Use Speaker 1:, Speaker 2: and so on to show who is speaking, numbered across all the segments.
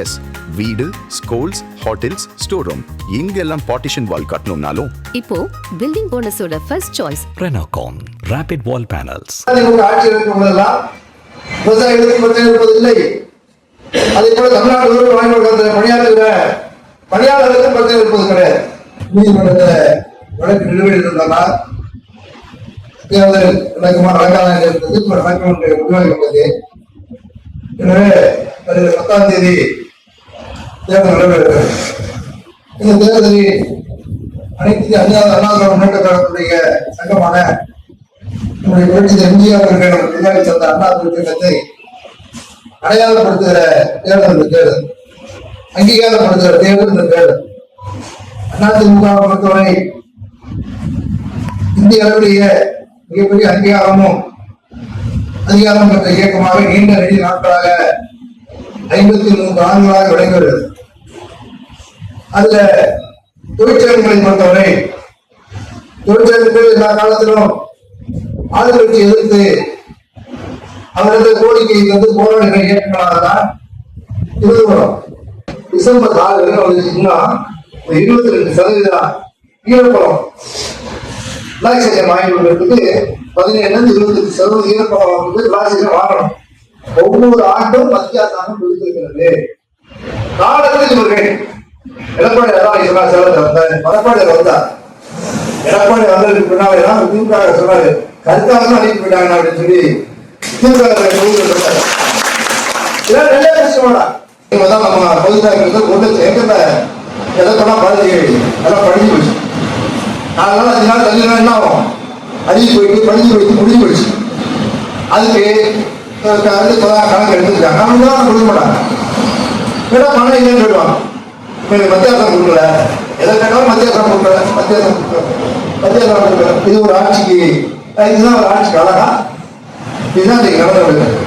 Speaker 1: S வீடு schools hotels store room இங்கெல்லாம் partition wall கட்டணும்னாலும்.
Speaker 2: இப்போ building போனஸோட first choice
Speaker 3: Renocon Rapid Wall Panels.
Speaker 4: AIADMK ஆட்சி இருக்கும் போதெல்லாம் விவசாயிகளுக்கு பிரச்சனை இருப்பதில்லை அதே போல தமிழ்நாடு வாங்கி கொடுக்கிற பணியாளர்கள் பணியாளர்களுக்கும் பிரச்சனை இருப்பது கிடையாது. நீதிமன்றத்தில் வழக்கு நிலுவையில் இருந்தனா தேர்தல் நடக்குமா நடக்காதா என்பது இப்ப நடக்கும் என்று முடிவாகியுள்ளது எனவே வருகிற பத்தாம் தேதி தேர்தல் நடைபெறுகிறது இந்த தேர்தலில் அனைத்து அண்ணா அண்ணா முன்னேற்ற கழகத்துடைய சங்கமான நம்முடைய புரட்சி எம்ஜிஆர் அவர்கள் நிர்வாகி தந்த அண்ணா திட்டத்தை அடையாளப்படுத்துகிற தேர்தல் இந்த தேர்தல். அங்கீகாரப்படுத்துகிற தேர்தல் இந்த தேர்தல். அதிமுக பொறுத்தவரை இந்திய மிகப்பெரிய அங்கீகாரமும் அதிகாரம் பெற்ற இயக்கமாக நீண்ட நெடிய நாட்களாக ஐம்பத்தி மூன்று ஆண்டுகளாக விளங்கி வருகிறது. அதுல தொழிற்சங்கங்களை பொறுத்தவரை தொழிற்சங்கங்கள் எல்லா காலத்திலும் ஆளுநருக்கு எதிர்த்து அவரது கோரிக்கையை தந்து போராடுகிற ஏற்படாதான் தான் வரும். டிசம்பர் நாலு வந்துச்சுன்னா ஒரு இருபத்தி ரெண்டு சதவீதம் ஈரப்பழம் ரிலாக்ஸேஷன் வாங்கி கொடுக்கறதுக்கு பதினேழுல இருந்து இருபத்தஞ்சு சதவீதம் ஈரப்பழம் வந்து ரிலாக்ஸேஷன் வாங்கணும். ஒவ்வொரு ஆண்டும் மத்திய அரசாங்கம் கொடுத்திருக்கிறது. காலத்தில் இவர்கள் எடப்பாடி அதான் சொன்னா செலவு வந்தார் எடப்பாடி வந்தார் எடப்பாடி வந்ததுக்கு பின்னாலே தான் திமுக சொன்னாரு தான் அனுப்பி போயிட்டாங்க அப்படின்னு சொல்லி திமுக இதெல்லாம் நிறைய கஷ்டமாடா இவங்க தான் நம்ம பொதுத்தாக்கு கொண்டு சேர்க்கல. எதற்கெல்லாம் பாதிக்க எல்லாம் படிஞ்சு போச்சு. அதனால அஞ்சு நாள் தள்ளி என்ன ஆகும்? அழுகி போயிட்டு படிஞ்சு போயிட்டு முடிஞ்சு போயிடுச்சு. அதுக்கு வந்து கணக்கு எடுத்துருக்காங்க அவங்க தான் கொடுக்க மாட்டாங்க. ஏன்னா பணம் இல்லைன்னு சொல்லுவாங்க. எனக்கு மத்திய கொடுக்கல. எதை கேட்டாலும் மத்தியாசம் கொடுக்கல. மத்தியாசம் அரசு கொடுக்கல கொடுக்கல. இது ஒரு ஆட்சிக்கு இதுதான் ஒரு ஆட்சிக்கு அழகா. இதுதான் இந்த கணக்கு எடுக்கிறது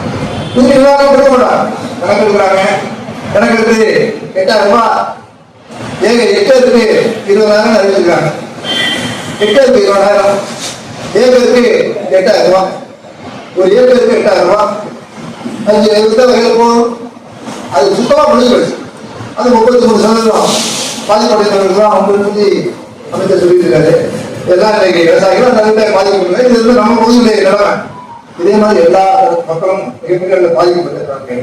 Speaker 4: இது எல்லாரும் கொடுக்க மாட்டாங்க கணக்கு எடுக்கிறாங்க. கணக்கு எடுத்து எட்டாயிரம் ரூபாய் ஏங்க எட்டத்துக்கு இருபதாயிரம் அறிவிச்சிருக்காங்க எட்டத்துக்கு இருபதாயிரம். ஏக்கருக்கு எட்டாயிரம் ரூபாய் ஒரு ஏக்கருக்கு எட்டாயிரம் ரூபாய் அஞ்சு இருபது வகையில் போகும். அது சுத்தமாக முடிஞ்சு போயிடுச்சு அது முப்பத்தி மூணு சதவீதம். பாதிப்படைந்தவர்கள் தான் அவங்க பற்றி அமைச்சர் சொல்லியிருக்காரு. இருக்காரு எல்லாம் இன்னைக்கு விவசாயிகள் நல்ல பாதிக்கப்படுறாங்க இது வந்து நம்ம பொதுநிலை நிலைமை. இதே மாதிரி எல்லா மக்களும் மிக மிக பாதிக்கப்பட்டிருக்காங்க